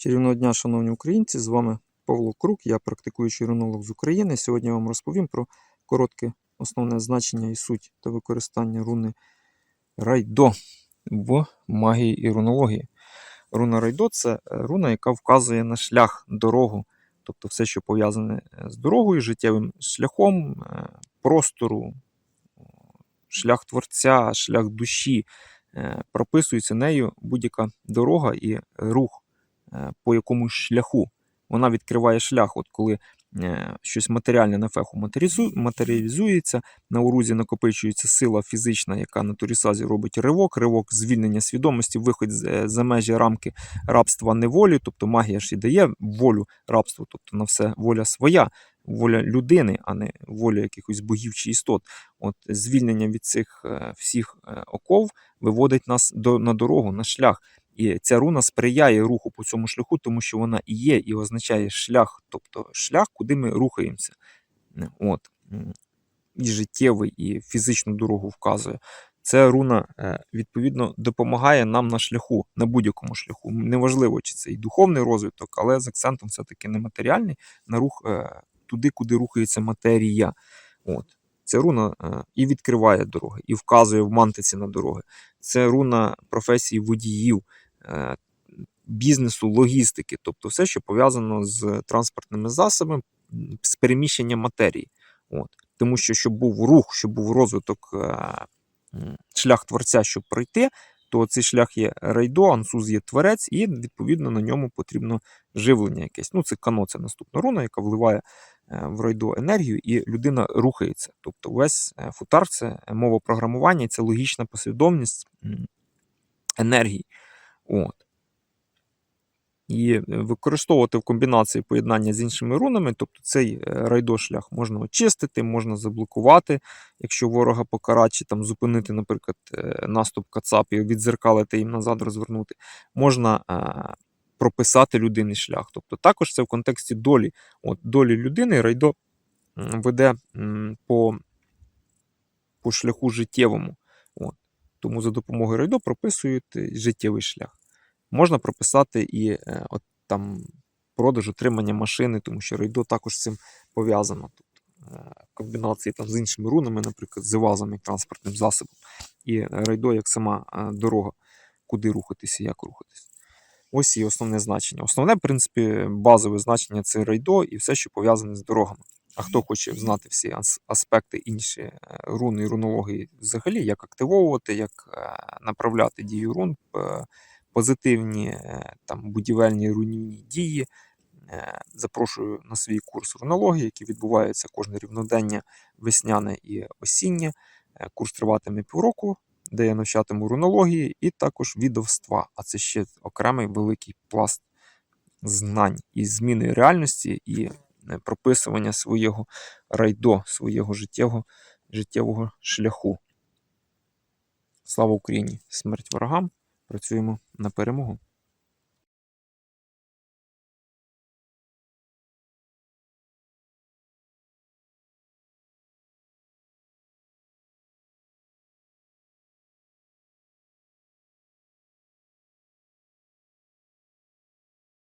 Чарівного дня, шановні українці! З вами Павло Крук, я практикуючий рунолог з України. Сьогодні я вам розповім про коротке основне значення і суть та використання руни Райдо в магії і рунології. Руна Райдо це руна, яка вказує на шлях, дорогу, тобто все, що пов'язане з дорогою, життєвим шляхом, е, простору, шлях творця, шлях душі. Е, Прописується нею будь-яка дорога і рух е, по якомусь шляху. Вона відкриває шлях, от коли е, щось матеріальне на феху матеріалізу- матеріалізується, на урузі накопичується сила фізична, яка на турісазі робить ривок, ривок звільнення свідомості, виход з- е, за межі рамки рабства неволі, тобто магія ж і дає волю рабству, тобто на все воля своя, воля людини, а не воля якихось богів чи істот. От звільнення від цих е, всіх е, оков виводить нас до, на дорогу, на шлях. І ця руна сприяє руху по цьому шляху, тому що вона і є, і означає шлях, тобто шлях, куди ми рухаємося. От. І життєвий, і фізичну дорогу вказує. Ця руна, е, відповідно, допомагає нам на шляху, на будь-якому шляху. Неважливо, чи це і духовний розвиток, але з акцентом все-таки не матеріальний, на рух е, туди, куди рухається матерія. От. Ця руна е, і відкриває дороги, і вказує в мантиці на дороги. Це руна професії водіїв, бізнесу, логістики, тобто все, що пов'язано з транспортними засобами, з переміщенням матерії. От. Тому що, щоб був рух, щоб був розвиток, е, шлях творця, щоб пройти, то цей шлях є райдо, ансуз є творець, і відповідно на ньому потрібно живлення якесь. Ну, це кано, це наступна руна, яка вливає е, в райдо енергію, і людина рухається. Тобто весь е, футар це мова програмування, це логічна послідовність енергії. От. І використовувати в комбінації поєднання з іншими рунами, тобто цей е, райдошлях можна очистити, можна заблокувати, якщо ворога покарати, там зупинити, наприклад, е, наступ кацапів, відзеркалити їм назад, розвернути. Можна е, прописати людини шлях. Тобто також це в контексті долі. От, долі людини райдо веде по, по шляху життєвому. От. Тому за допомогою райдо прописують життєвий шлях. Можна прописати і е, от там продаж отримання машини, тому що рейдо також з цим пов'язано. Тобто, е, комбінації там, з іншими рунами, наприклад, з вазом як транспортним засобом, і рейдо як сама е, дорога, куди рухатися як рухатися. Ось і основне значення. Основне, в принципі, базове значення це рейдо і все, що пов'язане з дорогами. А хто хоче знати всі аспекти інші руни і рунології взагалі, як активовувати, як направляти дію рун, позитивні е, там, будівельні руйнівні дії. Е, Запрошую на свій курс рунології, який відбувається кожне рівнодення весняне і осіннє. Е, Курс триватиме півроку, де я навчатиму рунології і також відовства. А це ще окремий великий пласт знань і зміни реальності, і прописування свого райдо, свого життєвого, життєвого шляху. Слава Україні! Смерть ворогам! Працюємо на перемогу.